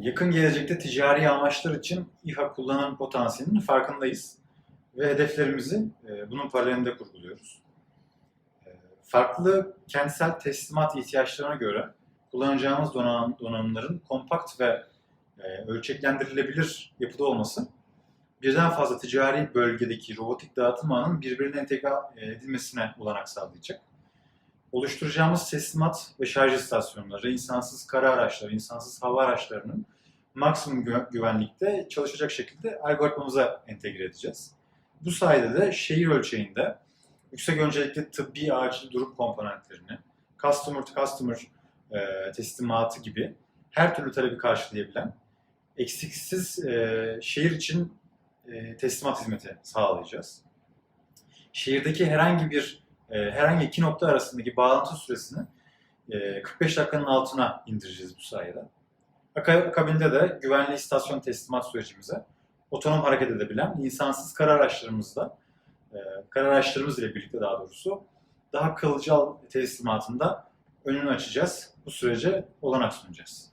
Yakın gelecekte ticari amaçlar için İHA kullanım potansiyelinin farkındayız ve hedeflerimizi e, bunun paralelinde kurguluyoruz. E, Farklı kentsel teslimat ihtiyaçlarına göre kullanacağımız donanım, donanımların kompakt ve e, ölçeklendirilebilir yapıda olması birden fazla ticari bölgedeki robotik dağıtım ağının birbirine entegre edilmesine olanak sağlayacak. Oluşturacağımız teslimat ve şarj istasyonları, insansız kara araçları, insansız hava araçlarının maksimum gü- güvenlikte çalışacak şekilde algoritmamıza entegre edeceğiz. Bu sayede de şehir ölçeğinde yüksek öncelikli tıbbi acil durum komponentlerini, customer to customer e, teslimatı gibi her türlü talebi karşılayabilen eksiksiz e, şehir için e, teslimat hizmeti sağlayacağız. Şehirdeki herhangi bir herhangi iki nokta arasındaki bağlantı süresini e, 45 dakikanın altına indireceğiz bu sayede. Aka- Akabinde de güvenli istasyon teslimat sürecimize otonom hareket edebilen insansız kara araçlarımızla, e, kara araçlarımız ile birlikte daha doğrusu daha kılcal teslimatında önünü açacağız. Bu sürece olanak sunacağız.